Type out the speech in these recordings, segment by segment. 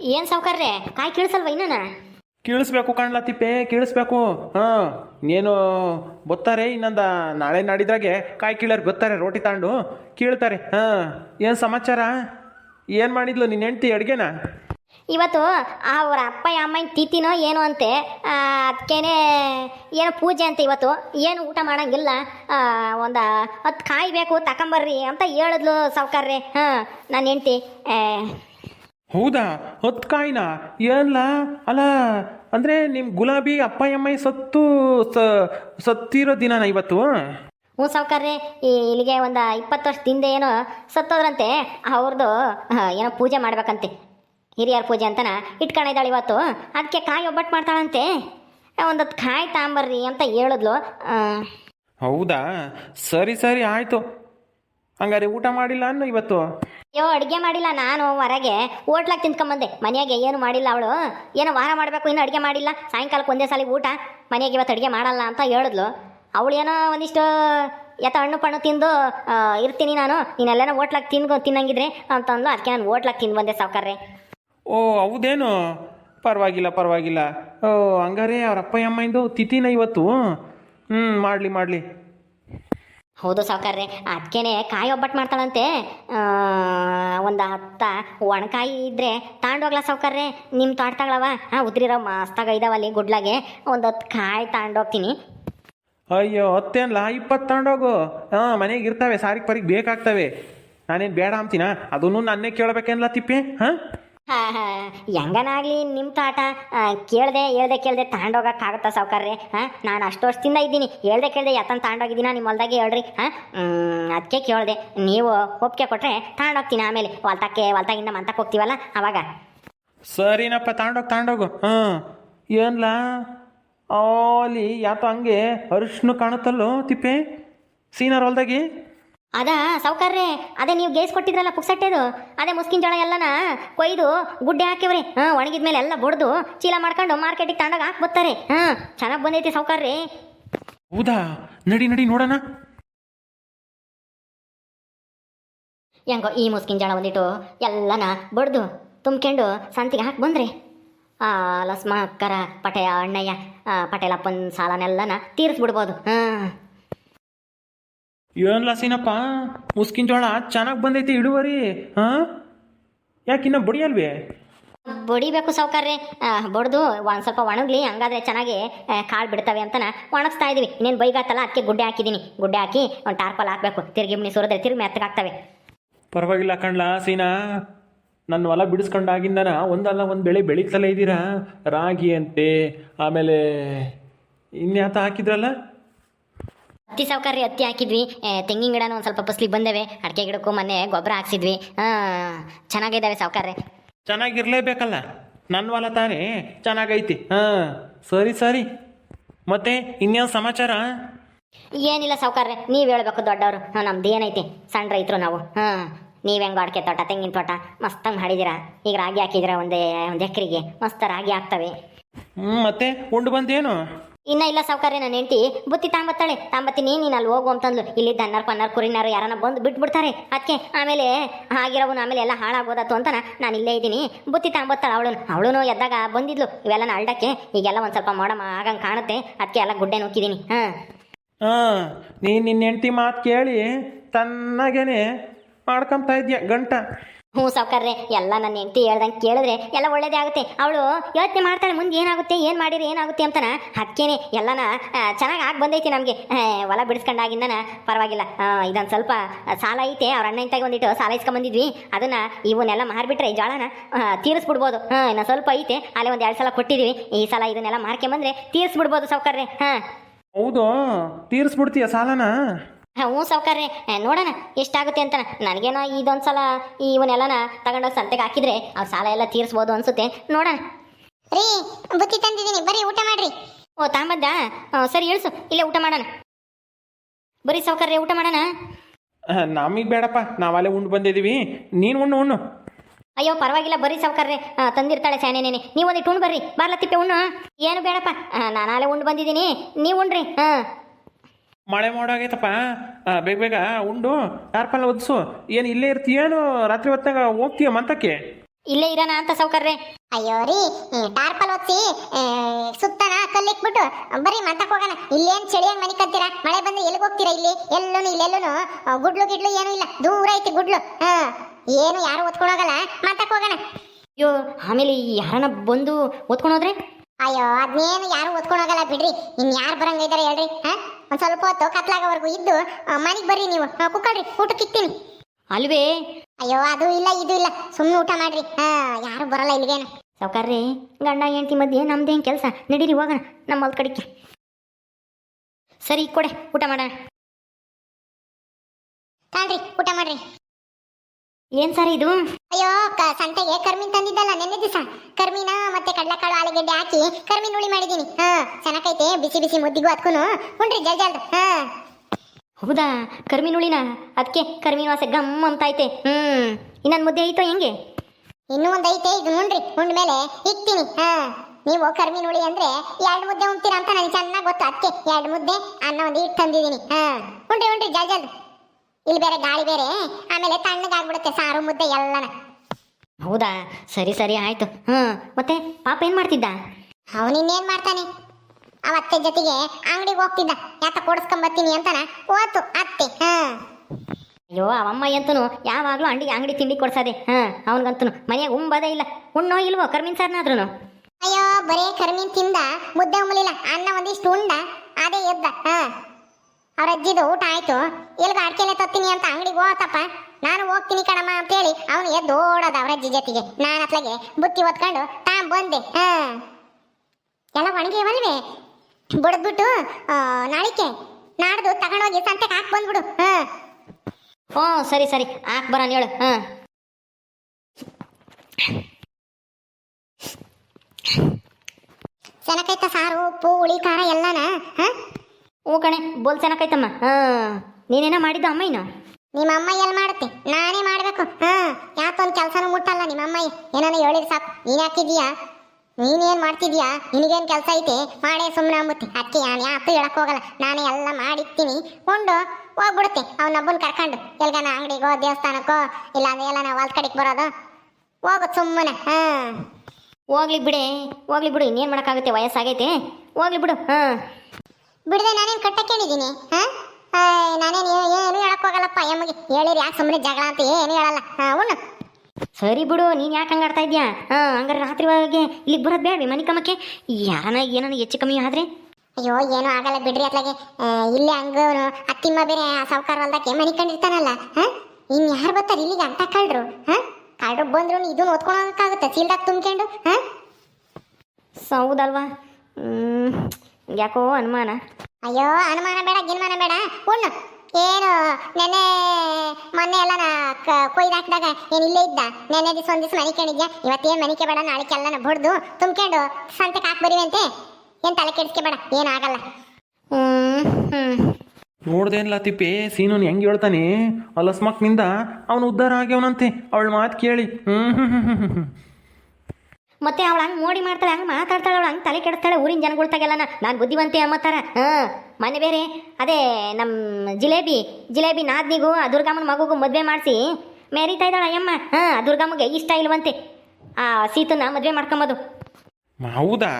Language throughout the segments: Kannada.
ಏನು ಸಾವುಕಾರ್ರೆ? ಕಾಯಿ ಕೇಳಿಸಲ್ವ ಇನ್ನನ? ಕೀಳಿಸ್ಬೇಕು ಕಾಣ್ಲತ್ತಿಪ್ಪೆ ಕೇಳಿಸ್ಬೇಕು. ಹಾಂ ನೀನು ಬತ್ತಾರೆ ಇನ್ನೊಂದು ನಾಳೆ ನಾಡಿದ್ರಾಗೆ ಕಾಯಿ ಕೀಳರ್ ಬತ್ತಾರೆ ರೋಟಿ ತಗೊಂಡು ಕೀಳ್ತಾರೆ ಹಾಂ. ಏನು ಸಮಾಚಾರ? ಏನು ಮಾಡಿದ್ಲು ನಿನ್ನ ಹೆಂಡ್ತಿ ಅಡುಗೆನ? ಇವತ್ತು ಅವ್ರ ಅಪ್ಪ ಅಮ್ಮನ ತಿಥಿನೋ ಏನೋ ಅಂತೆ. ಅದಕ್ಕೇನೆ ಏನೋ ಪೂಜೆ ಅಂತ ಇವತ್ತು. ಏನು ಊಟ ಮಾಡಂಗಿಲ್ಲ. ಒಂದು ಹತ್ತು ಕಾಯಿ ಬೇಕು ತಗೊಂಬರ್ರಿ ಅಂತ ಹೇಳಿದ್ಲು ಸಾವುಕಾರ್ರಿ. ಹಾಂ ನನ್ನ ಹೆಂಡ್ತಿ. ಹೌದಾ? ಹೊತ್ತು ಕಾಯಿನ ಎಲ್ಲ ಅಲ್ಲ ಅಂದರೆ ನಿಮ್ಮ ಗುಲಾಬಿ ಅಪ್ಪ ಅಮ್ಮ ಸತ್ತು ಸತ್ತಿರೋ ದಿನನ ಇವತ್ತು? ಹ್ಞೂ ಸಾವುಕಾರ್ರಿ ಈ ಇಲ್ಲಿಗೆ ಒಂದು ಇಪ್ಪತ್ತು ವರ್ಷದಿಂದ ಏನೋ ಸತ್ತೋದ್ರಂತೆ ಅವ್ರದ್ದು ಏನೋ ಪೂಜೆ ಮಾಡ್ಬೇಕಂತೆ. ಹಿರಿಯರ ಪೂಜೆ ಅಂತನ ಇಟ್ಕೊಂಡಿದ್ದಾಳೆ ಇವತ್ತು. ಅದಕ್ಕೆ ಕಾಯಿ ಒಬ್ಬಟ್ಟು ಮಾಡ್ತಾಳಂತೆ. ಒಂದು ಹೊತ್ತು ಕಾಯಿ ತಾಂಬರ್ರಿ ಅಂತ ಹೇಳಿದ್ಲು. ಹೌದಾ? ಸರಿ ಸರಿ ಆಯಿತು. ಹಂಗಾರೆ ಊಟ ಮಾಡಿಲ್ಲ ಅನ್ನು ಇವತ್ತು? ಅಯ್ಯೋ, ಅಡುಗೆ ಮಾಡಿಲ್ಲ ನಾನು ಹೊರಗೆ. ಹೋಟ್ಲಾಗ ತಿನ್ಕೊಂಬಂದೆ ಮನೆಯಾಗೆ ಏನು ಮಾಡಿಲ್ಲ ಅವಳು. ಏನೋ ವಾರ ಮಾಡಬೇಕು, ಇನ್ನೂ ಅಡುಗೆ ಮಾಡಿಲ್ಲ. ಸಾಯಂಕಾಲಕ್ಕೆ ಒಂದೇ ಸಲ ಊಟ. ಮನೆಯಾಗೆ ಇವತ್ತು ಅಡುಗೆ ಮಾಡಲ್ಲ ಅಂತ ಹೇಳಿದ್ಲು. ಅವಳು ಏನೋ ಒಂದಿಷ್ಟು, ಎತ್ತ ಹಣ್ಣು ಪಣ್ಣು ತಿಂದು ಇರ್ತೀನಿ ನಾನು. ನೀನೆಲ್ಲನೂ ಹೋಟ್ಲಾಗ ತಿನ್ಕೊ ತಿನ್ನಂಗಿದ್ರೆ ಅಂತಂದ್ಲು. ಅದಕ್ಕೆ ನಾನು ಹೋಟ್ಲಾಗ ತಿಂದು ಬಂದೆ ಸಾವುಕಾರ್ರೆ. ಓ, ಹೌದೇನು? ಪರವಾಗಿಲ್ಲ ಪರವಾಗಿಲ್ಲ. ಓ, ಹಂಗಾರೆ ಅವ್ರ ಅಪ್ಪ ಅಮ್ಮಂದು ತಿಥಿನ ಇವತ್ತು. ಹ್ಞೂ ಮಾಡಲಿ ಮಾಡಲಿ. ಹೌದು ಸಾವುಕಾರ್ರೆ ಅದಕ್ಕೇನೆ ಕಾಯಿ ಒಬ್ಬಟ್ಟು ಮಾಡ್ತಾಳಂತೆ. ಒಂದು ಹತ್ತ ಒಣಕಾಯಿ ಇದ್ದರೆ ತಾಂಡೋಗ್ಲಾ ಸಾವುಕಾರ್ರೆ ನಿಮ್ಮ ತೋಟದಾಗಳವ ಹಾಂ, ಉದ್ರಿರೋ ಮಸ್ತಾಗ ಇದಾವ ಅಲ್ಲಿ ಗುಡ್ಲಾಗೆ. ಒಂದು ಹತ್ತು ಕಾಯಿ ತಾಂಡೋಗ್ತೀನಿ ಅಯ್ಯೋ ಹತ್ತೇನಲ್ಲ ಇಪ್ಪತ್ತು ತಗೊಂಡೋಗು ಹಾಂ, ಮನೆಗೆ ಇರ್ತಾವೆ, ಸಾರಿಗೆ ಪರಿಗೆ ಬೇಕಾಗ್ತವೆ. ನಾನೇನು ಬೇಡ ಅಂತೀನ? ಅದನ್ನು ನನ್ನೇ ಕೇಳಬೇಕೇನಲ್ಲ ತಿಪ್ಪೆ, ಹಾಂ? ಹಾ, ಹಾಂ. ಹೆಂಗನಾಗ್ಲಿ ನಿಮ್ಮ ತಾಟ? ಕೇಳ್ದೆ, ಹೇಳ್ದೆ, ಕೇಳ್ದೆ ತಗೊಂಡೋಗಕ್ಕಾಗತ್ತಾ ಸಾವುಕಾರ್ರೆ? ಹಾಂ, ನಾನು ಅಷ್ಟು ವರ್ಷದಿಂದ ಇದ್ದೀನಿ. ಹೇಳ್ದೆ, ಕೇಳ್ದೆ ಯಾತನ್ ತಗೊಂಡೋಗಿದ್ದೀನ ನಿಮ್ಮ ಹೊಲ್ದಾಗೆ ಹೇಳ್ರಿ. ಹಾಂ ಅದಕ್ಕೆ ಕೇಳ್ದೆ. ನೀವು ಒಪ್ಪಿಗೆ ಕೊಟ್ಟರೆ ತಗೊಂಡೋಗ್ತೀನಿ ಆಮೇಲೆ. ಹೊಲ್ತಕ್ಕೆ ಹೊಲ್ತಾಗಿಂದ ಮಂತಕ್ಕೆ ಹೋಗ್ತೀವಲ್ಲ ಅವಾಗ. ಸರಿನಪ್ಪ ತಗೊಂಡೋಗಿ ತಗೊಂಡೋಗು ಹಾಂ. ಏನ್ಲ? ಓಲಿ ಯಾತೋ ಹಂಗೆ ಅರಿಶಿನ ಕಾಣುತ್ತಲ್ಲೋ ತಿಪ್ಪೆ? ಸೀನರ್ ಹೊಲ್ದಾಗಿ? ಅದ ಸಾವುಕಾರ್ರೆ ಅದೇ ನೀವು ಗೇಸ್ ಕೊಟ್ಟಿದ್ರಲ್ಲ ಪುಕ್ಸಟ್ಟೆದು ಅದೇ ಮುಸ್ಕಿನ ಜೋಳ ಎಲ್ಲನ ಕೊಯ್ದು ಗುಡ್ಡೆ ಹಾಕಿವ್ರಿ ಹಾಂ ಒಣಗಿದ್ಮೇಲೆ ಎಲ್ಲ ಬಡ್ದು ಚೀಲ ಮಾಡ್ಕೊಂಡು ಮಾರ್ಕೆಟಿಗೆ ತಂಡಾಗ ಹಾಕಿ ಬರ್ತಾರೆ ಹಾಂ ಚೆನ್ನಾಗಿ ಬಂದೈತಿ ಸಾವುಕಾರ್ರೆ. ಹೌದಾ? ನಡಿ ನಡಿ ನೋಡೋಣ. ಹೆಂಗೋ ಈ ಮುಸ್ಕಿನ ಜೋಳ ಒಂದಿಟ್ಟು ಎಲ್ಲನ ಬಡ್ದು ತುಂಬ್ಕೊಂಡು ಸಂತಿಗೆ ಹಾಕಿ ಬಂದ್ರಿ. ಆ ಲಸ್ಮ ಅಕ್ಕರ ಪಟೆಯ ಅಣ್ಣಯ್ಯ ಪಟೇಲಪ್ಪನ ಸಾಲನೆಲ್ಲನ ತೀರಿಸ್ಬಿಡ್ಬೋದು. ಹಾಂ. ಏನ್ಲ ಸೀನಪ್ಪ ಮುಸ್ಕಿನ ಜೋಳ ಚೆನ್ನಾಗಿ ಬಂದೈತಿ ಇಳುವರಿ ಹಾಂ ಯಾಕಿನ್ನ ಬಡಿಯಲ್ವೇ? ಬಡಿಬೇಕು ಸಾವುಕಾರ್ರೆ. ಬಡ್ದು ಒಂದು ಸ್ವಲ್ಪ ಒಣಗ್ಲಿ ಹಂಗಾದ್ರೆ ಚೆನ್ನಾಗಿ ಕಾಳು ಬಿಡ್ತವೆ ಅಂತನ ಒಣಗಿಸ್ತಾ ಇದೀವಿ. ಇನ್ನೇನು ಬೈಗಾತಲ್ಲ ಅದಕ್ಕೆ ಗುಡ್ಡೆ ಹಾಕಿದ್ದೀನಿ ಗುಡ್ಡೆ ಹಾಕಿ ಒಂದು ಟಾರ್ಪಲ್ ಹಾಕಬೇಕು. ತಿರುಗಿ ಮುನಿ ಸುರಿದ್ರೆ ತಿರುಗಿ ಮೆತ್ತಗಾಗ್ತವೆ ಪರವಾಗಿಲ್ಲ ಕಣ್ಲ ಸೀನಾ. ನನ್ನ ಹೊಲ ಬಿಡಿಸ್ಕೊಂಡಾಗಿಂದನ ಒಂದಲ್ಲ ಒಂದು ಬೆಳೆ ಬೆಳೀತಲೇ ಇದ್ದೀರಾ ರಾಗಿ ಅಂತೆ ಆಮೇಲೆ ಇನ್ಯಾತ ಹಾಕಿದ್ರಲ್ಲ? ಹತ್ತಿ ಸಾವುಕಾರ್ರಿ ಹತ್ತಿ ಹಾಕಿದ್ವಿ. ತೆಂಗಿನ ಗಿಡನ ಒಂದು ಸ್ವಲ್ಪ ಫಸ್ಲಿಗೆ ಬಂದೇವೆ. ಅಡಿಕೆ ಗಿಡಕ್ಕೂ ಮೊನ್ನೆ ಗೊಬ್ಬರ ಹಾಕ್ಸಿದ್ವಿ. ಹಾಂ ಚೆನ್ನಾಗಿದ್ದಾವೆ ಸಾವುಕಾರ್ರೆ. ಚೆನ್ನಾಗಿರ್ಲೇಬೇಕಲ್ಲ? ನನ್ನ ಹೊಲ ತಾನೇ ಚೆನ್ನಾಗೈತಿ. ಹಾಂ ಸರಿ ಸರಿ. ಮತ್ತೆ ಇನ್ಯಾವ ಸಮಾಚಾರ? ಏನಿಲ್ಲ ಸಾವುಕಾರ್ರೆ ನೀವು ಹೇಳ್ಬೇಕು ದೊಡ್ಡವರು. ಹಾಂ ನಮ್ದು ಏನೈತಿ? ಸಣ್ಣ ರೈತರು ನಾವು. ಹಾಂ ನೀವು ಹೆಂಗೆ ಅಡಿಕೆ ತೋಟ ತೆಂಗಿನ ತೋಟ? ಮಸ್ತಾಗಿ ಮಾಡಿದ್ದೀರಾ ಈಗ ರಾಗಿ ಹಾಕಿದಿರ ಒಂದೇ ಒಂದು ಎಕರೆಗೆ ಮಸ್ತ್ ರಾಗಿ ಆಗ್ತವೆ. ಹ್ಞೂ ಮತ್ತೆ ಉಂಡು ಬಂದೇನು? ಇನ್ನ ಇಲ್ಲ ಸೌಕರ್ಯ ನನ್ನ ಹೆಂಡತಿ. ಬುತ್ತಿ ತಾಂಬತ್ತಾಳೆ. ತಾಂಬತ್ತೀನಿ, ನೀನು ಅಲ್ಲಿ ಹೋಗು ಅಂತಂದ್ಲು. ಇಲ್ಲಿ ದನ್ನರ್ ಪನ್ನರ್ ಕುರಿನಾರು ಯಾರನ್ನ ಬಂದು ಬಿಟ್ಬಿಡ್ತಾರೆ. ಅದಕ್ಕೆ ಆಮೇಲೆ ಆಗಿರೋವನು ಆಮೇಲೆ ಎಲ್ಲ ಹಾಳಾಗೋದತ್ತು ಅಂತ ನಾನು ಇಲ್ಲೇ ಇದ್ದೀನಿ. ಬುತ್ತಿ ತಾಂಬತ್ತಾಳೆ ಅವಳು. ಅವಳು ಎದ್ದಾಗ ಬಂದಿದ್ಲು. ಇವೆಲ್ಲ ಅಳ್ಡಕ್ಕೆ ಈಗೆಲ್ಲ ಒಂದು ಸ್ವಲ್ಪ ಮಾಡಮ್ಮ ಆಗಂಗೆ ಕಾಣುತ್ತೆ. ಅದಕ್ಕೆ ಎಲ್ಲ ಗುಡ್ಡೆ ನುಕ್ಕಿದ್ದೀನಿ ಹಾಂ. ಹಾಂ, ನೀನು ನಿನ್ನ ಹೆಂಡತಿ ಮಾತು ಕೇಳಿ ತನ್ನಾಗೇನೆ ಮಾಡ್ಕೊಂತ ಇದೆಯಾ ಗಂಟ? ಹ್ಞೂ ಸಾವುಕಾರ್ರೆ, ಎಲ್ಲ ನನ್ನ ಹೆಂಡತಿ ಹೇಳ್ದಂಗೆ ಕೇಳಿದ್ರೆ ಎಲ್ಲ ಒಳ್ಳೇದೇ ಆಗುತ್ತೆ. ಅವಳು ಯೋಚನೆ ಮಾಡ್ತಾಳೆ, ಮುಂದೆ ಏನಾಗುತ್ತೆ, ಏನು ಮಾಡಿರಿ ಏನಾಗುತ್ತೆ ಅಂತನ ಅದಕ್ಕೇನೆ ಎಲ್ಲನ ಚೆನ್ನಾಗಿ ಆಗಿ ಬಂದೈತಿ ನಮಗೆ. ಹೊಲ ಬಿಡಿಸ್ಕೊಂಡಾಗಿಂದನ ಪರವಾಗಿಲ್ಲ. ಇದೊಂದು ಸ್ವಲ್ಪ ಸಾಲ ಐತೆ, ಅವ್ರ ಅಣ್ಣ ಇಂತಾಗಿ ಒಂದಿಟ್ಟು ಸಾಲ ಇಸ್ಕೊಂಬಂದಿದ್ವಿ ಅದನ್ನ ಇವನ್ನೆಲ್ಲ ಮಾರ್ಬಿಟ್ರೆ ಈ ಜೋಳನ ತೀರಿಸ್ಬಿಡ್ಬೋದು. ಹಾಂ, ಇನ್ನು ಸ್ವಲ್ಪ ಐತೆ, ಅಲ್ಲೇ ಒಂದು ಎರಡು ಸಲ ಕೊಟ್ಟಿದ್ವಿ. ಈ ಸಲ ಇದನ್ನೆಲ್ಲ ಮಾರ್ಕೊಂಬಂದ್ರೆ ತೀರಿಸ್ಬಿಡ್ಬೋದು ಸಾವುಕಾರ್ರೆ. ಹಾಂ. ಹೌದು, ತೀರಿಸ್ಬಿಡ್ತೀಯ ಸಾಲನ? ಹ್ಞೂ ಸಾವುಕಾರ್ರೆ. ನೋಡೋಣ ಎಷ್ಟಾಗುತ್ತೆ ಅಂತ ನನಗೇನೋ ಇದೊಂದು ಸಲ ಇವನ್ನೆಲ್ಲನ ತಗೊಂಡೋಗಿ ಸಂತೆಗೆ ಹಾಕಿದ್ರೆ ಆ ಸಾಲ ಎಲ್ಲ ತೀರಿಸ್ಬೋದು ಅನ್ಸುತ್ತೆ. ನೋಡೋಣ. ರೀ ಬುತ್ತಿ ತಂದಿದ್ದೀನಿ. ಬರೀ ಊಟ ಮಾಡ್ರಿ. ಓ ತಾಂಬದ್ದ? ಸರಿ ಇಳಿಸು. ಇಲ್ಲೇ ಊಟ ಮಾಡೋಣ. ಬರೀ ಸಾವುಕಾರ್ರೆ ಊಟ ಮಾಡೋಣ? ನಮಗೆ ಬೇಡಪ್ಪ. ನಾವಲ್ಲೇ ಉಂಡು ಬಂದಿದ್ದೀವಿ ನೀನು ಉಣ್ಣು ಉಣ್ಣು. ಅಯ್ಯೋ ಪರವಾಗಿಲ್ಲ. ಬರೀ ಸಾವುಕಾರ್ರೆ. ಆ, ತಂದಿರ್ತಾಳೆ ಸ್ಯಾನೇನೇನೆ ನೀವು ಒಂದಿಟ್ಟು ಉಣ್ಣು ಬರ್ರಿ. ಬಾರ್ಲ ತಿಪ್ಪೆ ಉಣ್ಣು. ಏನು ಬೇಡಪ್ಪ. ನಾನು ಅಲ್ಲೇ ಉಂಡು ಬಂದಿದ್ದೀನಿ. ನೀವು ಉಣ್ರಿ ಹಾಂ. ಮಳೆ ಮಾಡಾಗೈತಪ್ಪ ಆ, ಬೇಗ ಬೇಗ ಉಂಡು ಟಾರ್ಪಲ್ ಒದಿಸು. ಏನು ಇಲ್ಲೇ ಇರ್ತೀಯೇನು ರಾತ್ರಿ ಹೊತ್ತಾಗ ಹೋಗ್ತೀಯ ಮಂತಕ್ಕೆ? ಇಲ್ಲೇ ಇರೋಣ ಅಂತ ಸೌಕರ್ರೆ ಅಯ್ಯೋ ರೀ ಟಾರ್ಪಲ್ ಒತ್ತಿ ಸುತ್ತನ ಕಲ್ಲಿಕ್ಬಿಟ್ಟು ಬರೀ ಮಂತಕ್ಕೆ ಹೋಗೋಣ. ಇಲ್ಲೇನ್ ಚಳಿ ಮನಿ ಕತ್ತೀರಾ ಮಳೆ ಬಂದು ಎಲ್ಲಿಗೆ ಹೋಗ್ತೀರಾ ಇಲ್ಲಿ? ಎಲ್ಲೂನು ಇಲ್ಲೆಲ್ಲೂನು ಗುಡ್ಲು ಗಿಡ್ಲು ಏನೂ ಇಲ್ಲ. ದೂರ ಐತಿ ಗುಡ್ಲು. ಹಾ ಏನು ಯಾರು ಒತ್ಕೊಂಡು ಹೋಗಲ್ಲ. ಮಂತಕ್ಕೆ ಹೋಗೋಣ. ಅಯ್ಯೋ ಆಮೇಲೆ ಈ ಯಾರನ್ನ ಬಂದು ಒತ್ಕೊಂಡು ಹೋದ್ರೆ? ಅಯ್ಯೋ ಅದ್ನೇನು ಯಾರು ಒತ್ಕೊಂಡು ಹೋಗಲ್ಲ ಬಿಡ್ರಿ. ಇನ್ ಯಾರು ಬರಂಗ ಇದಾರೆ ಹೇಳ್ರಿ ಹಾ ಒಂದ್ ಸ್ವಲ್ಪ ಹೊತ್ತು ಕತ್ಲಾಗವರೆಗೂ ಇದ್ದು ಮನೆಗೆ ಬರ್ರಿ ನೀವು. ಕುಕ್ಕಳ್ರಿ ಊಟಕ್ಕೆ ಇಕ್ತೀನಿ. ಅಲ್ವೇ? ಅಯ್ಯೋ ಅದು ಇಲ್ಲ ಇದು ಇಲ್ಲ. ಸುಮ್ಮನೆ ಊಟ ಮಾಡ್ರಿ. ಹಾ ಯಾರು ಬರಲ್ಲ ಇಲ್ಲಿಗೇನು ಸೌಕಾರ್ರಿ ಗಂಡ ಹೆಂಡತಿ ಮಧ್ಯೆ ನಮ್ದೇನು ಕೆಲಸ? ನಡೀರಿ ಹೋಗೋಣ. ನಮ್ಮ ಹೊಲ್ ಕಡೆಗೆ. ಸರಿ ಕೊಡೆ ಊಟ ಮಾಡೋಣ. ತಾಳ್ರಿ ಊಟ ಮಾಡ್ರಿ. ಏನ್ ಸರ್ ಇದು? ಅಯ್ಯೋ ಸಂತೆಗೆ ಕರ್ಮೀನ್ ತಂದಿದ್ದಲ್ಲ ನೆನ್ನೆ ದಿವಸ. ಕರ್ಮಿನ ಮತ್ತೆ ಕಡ್ಲೆಕಾಳು ಆಲೂಗಡ್ಡೆ ಹಾಕಿ ಕರ್ಮಿನ ಹುಳಿ ಮಾಡಿದೀನಿ ಹಾ ಚೆನ್ನಾಗೈತೆ ಬಿಸಿ ಬಿಸಿ ಮುದ್ದಿಗೂ ಅದಕ್ಕೂ ಉಂಡ್ರಿ ಜಲ್ ಜಲ್ದ. ಹಾ. ಹೌದಾ? ಕರ್ಮಿನ ಹುಳಿನ? ಅದಕ್ಕೆ ಕರ್ಮಿನ ವಾಸೆ ಗಮ್ ಅಂತ ಐತೆ ಹ್ಮ್. ಇನ್ನೊಂದು ಮುದ್ದೆ ಐತೋ ಹೆಂಗೆ? ಇನ್ನೂ ಒಂದು ಐತೆ ಇದು ಉಂಡ್ರಿ. ಉಂಡ್ ಮೇಲೆ ಇಕ್ತೀನಿ. ಹಾ. ನೀವು ಕರ್ಮಿನ ಹುಳಿ ಅಂದ್ರೆ ಎರಡು ಮುದ್ದೆ ಉಣ್ತೀರಾ ಅಂತ ನನಗೆ ಚೆನ್ನಾಗಿ ಗೊತ್ತು. ಅದಕ್ಕೆ ಎರಡು ಮುದ್ದೆ ಅನ್ನ ಒಂದು ಇಟ್ಟು ತಂದಿದ್ದೀನಿ. ಹಾ. ಉಂಡ್ರಿ ಉಂಡ್ರಿ ಜಲ್ ಜಲ್ದ. ಇಲ್ಲಿ ಬೇರೆ ಗಾಳಿ ಬೇರೆ. ಆಮೇಲೆ ತಣ್ಣಗಾಗ್ಬಿಡುತ್ತೆ ಸಾರು ಮುದ್ದೆ ಎಲ್ಲನ. ಹೌದಾ? ಸರಿ ಸರಿ ಆಯ್ತು. ಹ್ಞೂ ಮತ್ತೆ ಪಾಪ ಏನು ಮಾಡ್ತಿದ್ದ? ಅವನಿನ್ನೇನ್ ಮಾಡ್ತಾನೆ? ಅವ ಅತ್ತೆ ಜೊತೆಗೆ ಅಂಗಡಿಗೆ ಹೋಗ್ತಿದ್ದ. ಯಾತ ಕೊಡಿಸ್ಕೊಂಬತ್ತೀನಿ ಅಂತಾನ? ಓತು ಅತ್ತೆ ಹಾಂ. ಅಯ್ಯೋ ಅವಮ್ಮ ಅಂತೂ ಯಾವಾಗಲೂ ಅಂಗಡಿಗೆ ಅಂಗಡಿ ತಿಂಡಿ ಕೊಡ್ಸದೆ. ಹಾಂ ಅವನಿಗಂತನು ಮನೆಯಾಗ ಉಂಬದೇ ಇಲ್ಲ. ಉಣ್ಣೋ ಇಲ್ವೋ ಕರ್ಮಿನ್ ಸರ್ನಾದ್ರೂ ಅಯ್ಯೋ ಬರೇ ಕರ್ಮೀನ್ ತಿಂದ ಮುದ್ದೆ ಉಮ್ಮಲಿಲ್ಲ ಅನ್ನ ಒಂದಿಷ್ಟು ಉಂಡ ಅದೇ ಎದ್ದ ಹಾಂ. ಅವ್ರ ಅಜ್ಜಿದು ಊಟ ಆಯ್ತು. ಎಲ್ಗ ಅಡ್ಕೆಲೆ ತತ್ತೀನಿ ಅಂತ ಅಂಗಡಿಗೆ ಹೋತಪ್ಪ. ನಾನು ಹೋಗ್ತೀನಿ ಕಣಮ್ಮ ಅಂತ ಹೇಳಿ ಅವನು ಎದ್ದು ಓಡೋದ ಅವರ ಜೊತೆಗೆ. ನಾನು ಅತ್ಲಾಗೆ ಬುತ್ತಿ ಹೊತ್ಕೊಂಡು ತಾಂ ಬಂದೆ. ಹಾ. ಎಲ್ಲ ಒಣಗಿವಲ್ವೇ ಬುಡದ್ಬಿಟ್ಟು ನಾಳಿಕೆ. ನಾಡ್ದು ತಗೊಂಡೋಗಿ ಸಂತೆಗೆ ಹಾಕಿ ಬಂದ್ಬಿಡು. ಹಾ. ಓ ಸರಿ ಸರಿ. ಹಾಕ್ ಬರೋಣ ಹೇಳು. ಹಾಂ ಸೆನಕೈತ ಸಾರು ಉಪ್ಪು ಹುಳಿ ಖಾರ ಎಲ್ಲನ ಹಾ? ಹ್ಞೂ ಕಣೆ ಬೋಲ್ ಸೆನಕೈತಮ್ಮ ಹಾಂ ನೀನೇನ ಮಾಡಿದ್ದು ಅಮ್ಮ ಇನ್ನು? ನಿಮ್ಮ ಅಮ್ಮ ಎಲ್ಲಿ ಮಾಡುತ್ತೆ? ನಾನೇ ಮಾಡಬೇಕು. ಹಾ ಯಾಕೊಂದು ಕೆಲ್ಸನೂ ಮುಟ್ಟಲ್ಲ ನಿಮ್ಮ ಅಮ್ಮ ಏನಾನ ಹೇಳಿದ್ರೆ ಸಾಕು. ನೀನು ಹಾಕಿದ್ಯಾ ನೀನೇನ್ ಮಾಡ್ತಿದ್ಯಾ ನಿನಗೇನು ಕೆಲಸ ಐತೆ? ಮಾಡೇ ಸುಮ್ಮನೆ ಅಂಬುತ್ತೆ. ಅದಕ್ಕೆ ನಾನು ಯಾತು ಹೇಳಕ್ ಹೋಗಲ್ಲ. ನಾನೇ ಎಲ್ಲ ಮಾಡಿರ್ತೀನಿ. ಕೊಂಡು ಹೋಗ್ಬಿಡುತ್ತೆ. ಅವನೊಬ್ಬನ ಕರ್ಕೊಂಡು. ಎಲ್ಗನ ಅಂಗಡಿಗೋ ದೇವಸ್ಥಾನಕ್ಕೋ ಇಲ್ಲ ಎಲ್ಲ ನಾವು ಹೊಲ್ದ ಕಡೆಗೆ ಬರೋದು. ಹೋಗು ಸುಮ್ಮನೆ. ಹಾ. ಹೋಗ್ಲಿ ಬಿಡೆ. ಹೋಗ್ಲಿ ಬಿಡು. ಇನ್ನೇನು ಮಾಡೋಕ್ಕಾಗುತ್ತೆ? ವಯಸ್ಸಾಗೈತೆ. ಹೋಗ್ಲಿ ಬಿಡು. ಹಾಂ. ಬಿಡದೆ ನಾನೇನು ಕಟ್ಟಕ್ಕೇಳಿದ್ದೀನಿ ಹಾ? ನಾನೇನ್ ಏನು ಹೇಳಕ್ ಹೋಗಲ್ಲಪ್ಪ? ಎಮ್ಮಗೆ ಹೇಳಿರಿ ಯಾಕೆ ಸುಮ್ಮನೆ ಜಗಳ ಅಂತ ಏನು ಹೇಳಲ್ಲ. ಹಾಂ ಉಣ್ಣು. ಸರಿ ಬಿಡು ನೀನು ಯಾಕೆ ಹಂಗೆ ಆಡ್ತಾ ಇದ್ಯಾ? ಹಾಂ ಹಂಗಾರೆ ರಾತ್ರಿ ಒಳಗೆ ಇಲ್ಲಿಗೆ ಬರೋದು ಬೇಡ ಮನೆ ಕಮಕ್ಕೆ. ಯಾರನ ಏನನ ಹೆಚ್ಚು ಕಮ್ಮಿ ಆದರೆ. ಅಯ್ಯೋ ಏನೂ ಆಗಲ್ಲ ಬಿಡ್ರಿ ಅತ್ಲಾಗೆ. ಇಲ್ಲಿ ಹಂಗವನು ಅತ್ತಿಮ್ಮ ಬೇರೆ ಸಾವುಕಾರ ಹೊಲ್ದಕ್ಕೆ ಮನಿ ಕಂಡಿರ್ತಾನಲ್ಲ ಹಾ? ಇನ್ ಯಾರು ಬರ್ತಾರೆ ಇಲ್ಲಿಗೆ ಅಂತ ಕಳ್ರು ಹಾ? ಕಳ್ರು ಬಂದ್ರು ಇದನ್ನು ಓದ್ಕೊಂಡು ಹೋಗಕ್ಕಾಗುತ್ತೆ ಸೀಲ್ದಾಗ ತುಂಬ್ಕೊಂಡು ಹಾ? ಹೌದಲ್ವಾ ಹ್ಮ್, ಯಾಕೋ ಅನುಮಾನ. ಅಯ್ಯೋ, ಅನುಮಾನ ಬೇಡ, ಗಿನ್ಮಾನ ಬೇಡ. ಉಣ್ಣು. ಏನು ನೆನೆ ಮೊನ್ನೆ ಎಲ್ಲ ನಾ ಕೊಯ್ದು ಹಾಕಿದಾಗ ಏನು ಇಲ್ಲೇ ಇದ್ದ? ನೆನೆ ದಿವಸ ಒಂದು ದಿವಸ ಮನೆ ಕೇಳಿದ್ಯಾ? ಇವತ್ತೇನು ಮನಿಕೆ ಬೇಡ ನಾಳೆಗೆ ಎಲ್ಲನ ಬಡ್ದು ತುಂಬ್ಕೊಂಡು ಸಂತೆಗೆ ಹಾಕಿ ಬರೀವಂತೆ. ಏನು ತಲೆ ಕೆಡಿಸ್ಕೆ ಬೇಡ ಏನಾಗಲ್ಲ ನೋಡ್ದೇನ್ಲ ತಿಪ್ಪೆ ಸೀನು ಹೆಂಗೆ ಹೇಳ್ತಾನೆ? ಅಲಸ್ಮಕ್ನಿಂದ ಅವನು ಉದ್ಧಾರ ಆಗ್ಯವನಂತೆ. ಅವಳ ಮಾತು ಕೇಳಿ. ಹ್ಞೂ ಮತ್ತೆ ಅವಳು ಹಂಗೆ ಮೋಡಿ ಮಾಡ್ತಾಳೆ, ಹಂಗೆ ಮಾತಾಡ್ತಾಳೆ, ಅವಳು ಹಂಗೆ ತಲೆ ಕೆಡಿಸ್ತಾಳೆ, ಊರಿನ ಜನಗಳ್ತಾಗೆಲ್ಲ ನಾನು ಬುದ್ಧಿವಂತೆ ಅಮ್ಮತ್ತಾರ ಹಾಂ, ಮನೆ ಬೇರೆ. ಅದೇ ನಮ್ಮ ಜಿಲೇಬಿ ಜಿಲೇಬಿ ನಾದ್ನಿಗೂ, ಆ ದುರ್ಗಮ್ಮನ ಮಗುಗೂ ಮದುವೆ ಮಾಡಿಸಿ ಮೇರಿತಾ ಇದ್ದಾಳೆ ಅಯ್ಯಮ್ಮ. ಹಾಂ, ಆ ದುರ್ಗಮ್ಮಗೆ ಇಷ್ಟ ಇಲ್ವಂತೆ. ಆ ಸೀತನ್ನ ಮದುವೆ ಮಾಡ್ಕೊಂಬೋದು. ಹೌದಾ?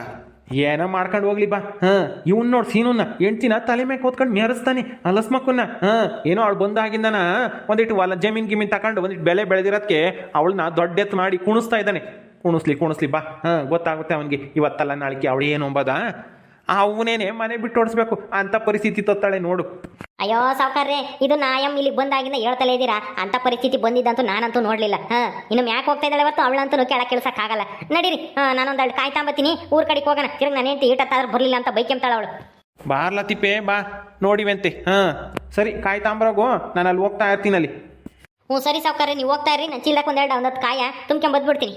ಏನೋ ಮಾಡ್ಕೊಂಡು ಹೋಗ್ಲಿ ಬಾ. ಹಾಂ, ಇವನ್ ನೋಡಿ ಸೀನುನ್ನ. ಹೆಂಡ್ತಿನ ತಲೆ ಮೇಲೆ ಕೂತ್ಕೊಂಡು ಮೇರಿಸ್ತಾನೆ, ಅಲಸ್ಮಕ್ಕನ್ನ. ಹಾಂ, ಏನೋ ಅವಳು ಬಂದಾಗಿಂದನ, ಒಂದಿಟ್ಟು ಹೊಲ ಜಮೀನ್ ಗಿಮೀನ್ ತಗೊಂಡು ಒಂದಿಟ್ಟು ಬೆಳೆ ಬೆಳೆದಿರೋದಕ್ಕೆ ಅವಳನ್ನ ದೊಡ್ಡ ಎತ್ತು ಮಾಡಿ ಕುಣಿಸ್ತಾ ಇದ್ದಾನೆ. ಕುಣಿಸ್ಲಿ ಕುಣಿಸ್ಲಿ ಬಾ. ಹಾಂ ಗೊತ್ತಾಗುತ್ತೆ ಅವನಿಗೆ. ಇವತ್ತಲ್ಲ ನಾಳೆಗೆ ಅವಳು ಏನು ಅಂಬೋದ? ಅವನೇನೆ ಮನೆ ಬಿಟ್ಟು ಓಡಿಸ್ಬೇಕು. ಅಂತ ಪರಿಸ್ಥಿತಿ ತೊತ್ತಾಳೆ ನೋಡು. ಅಯ್ಯೋ ಸಾವುಕಾರ್ರೆ ಇದು ನಾಯಮ್ ಇಲ್ಲಿಗೆ ಬಂದಾಗಿಂದ ಹೇಳ್ತಲೇ ಇದ್ದೀರಾ ಅಂತ ಪರಿಸ್ಥಿತಿ ಬಂದಿದ್ದಂತೂ ನಾನಂತೂ ನೋಡಲಿಲ್ಲ. ಹಾಂ ಇನ್ನು ಮ್ಯಾಕ್ ಹೋಗ್ತಾ ಇದ್ದಾಳೆ ಇವತ್ತು ಅವಳಂತೂ ಕೆಳಗೆ ಕೆಲ್ಸಕ್ಕಾಗಲ್ಲ ನಡೀರಿ. ಹಾಂ ನಾನೊಂದು ಕಾಯ್ತಾಂಬತ್ತೀನಿ ಊರ್ ಕಡೆಗೆ ಹೋಗೋಣ. ತಿರುಗಿ ನಾನು ಹೆಂಡತಿ ಈಟತ್ತಾದ್ರೂ ಬರಲಿಲ್ಲ ಅಂತ ಬೈಕೆಂತಾಳ ಅವಳು. ಬಾರ್ಲ ತಿಪ್ಪೆ ಬಾ. ನೋಡಿವಂತೆ. ಹಾಂ ಸರಿ ಕಾಯಿ ತಾಂಬ್ರಾಗು. ನಾನು ಅಲ್ಲಿ ಹೋಗ್ತಾ ಇರ್ತೀನಿ ಅಲ್ಲಿ. ಹ್ಞೂ ಸರಿ ಸಾವುಕಾರ್ರೆ ನೀವು ಹೋಗ್ತಾ ಇರ್ರಿ. ನಾನು ಚೀಲಕ್ಕೆ ಒಂದೆರಡು ಒಂದೊತ್ತು ಕಾಯ. ತುಂಬ್ಕೊಂಬದ್ಬಿಡ್ತೀನಿ